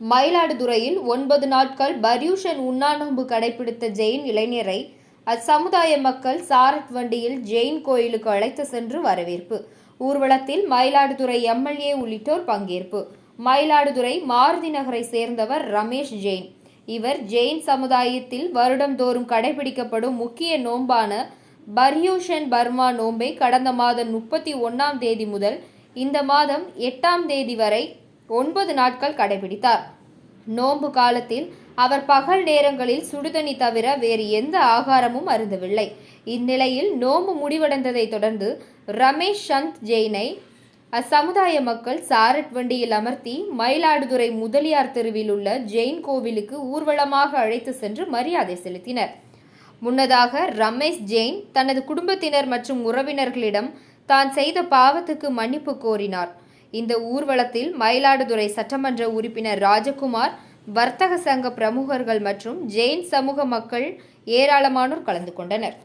மயிலாடுதுறையில் ஒன்பது நாட்கள் பர்யூஷன் உண்ணாநோன்பு கடைபிடித்த ஜெயின் இளைஞரை அச்சமுதாய மக்கள் சாரட் வண்டியில் ஜெயின் கோயிலுக்கு அழைத்து சென்று வரவேற்பு. ஊர்வலத்தில் மயிலாடுதுறை எம்எல்ஏ உள்ளிட்டோர் பங்கேற்பு. மயிலாடுதுறை மாருதி நகரை சேர்ந்தவர் ரமேஷ் ஜெயின். இவர் ஜெயின் சமுதாயத்தில் வருடந்தோறும் கடைபிடிக்கப்படும் முக்கிய நோன்பான பர்யூஷன் பர்மா நோன்பை கடந்த மாதம் முப்பத்தி ஒன்றாம் தேதி முதல் இந்த மாதம் எட்டாம் தேதி வரை ஒன்பது நாட்கள் கடைபிடித்தார். நோன்பு காலத்தில் அவர் பகல் நேரங்களில் சுடுதண்ணி தவிர வேறு எந்த ஆகாரமும் அருந்தவில்லை. இந்நிலையில் நோன்பு முடிவடைந்ததை தொடர்ந்து ரமேஷ் சந்த் ஜெயினை அச்சமுதாய மக்கள் சாரட் வண்டியில் அமர்த்தி மயிலாடுதுறை முதலியார் தெருவில் உள்ள ஜெயின் கோவிலுக்கு ஊர்வலமாக அழைத்து சென்று மரியாதை செலுத்தினர். முன்னதாக ரமேஷ் ஜெயின் தனது குடும்பத்தினர் மற்றும் உறவினர்களிடம் தான் செய்த பாவத்துக்கு மன்னிப்பு கோரினார். இந்த ஊர்வலத்தில் மயிலாடுதுறை சட்டமன்ற உறுப்பினர் ராஜகுமார் வர்த்தக சங்க பிரமுகர்கள் மற்றும் ஜெயின் சமூக மக்கள் ஏராளமானோர் கலந்து கொண்டனர்.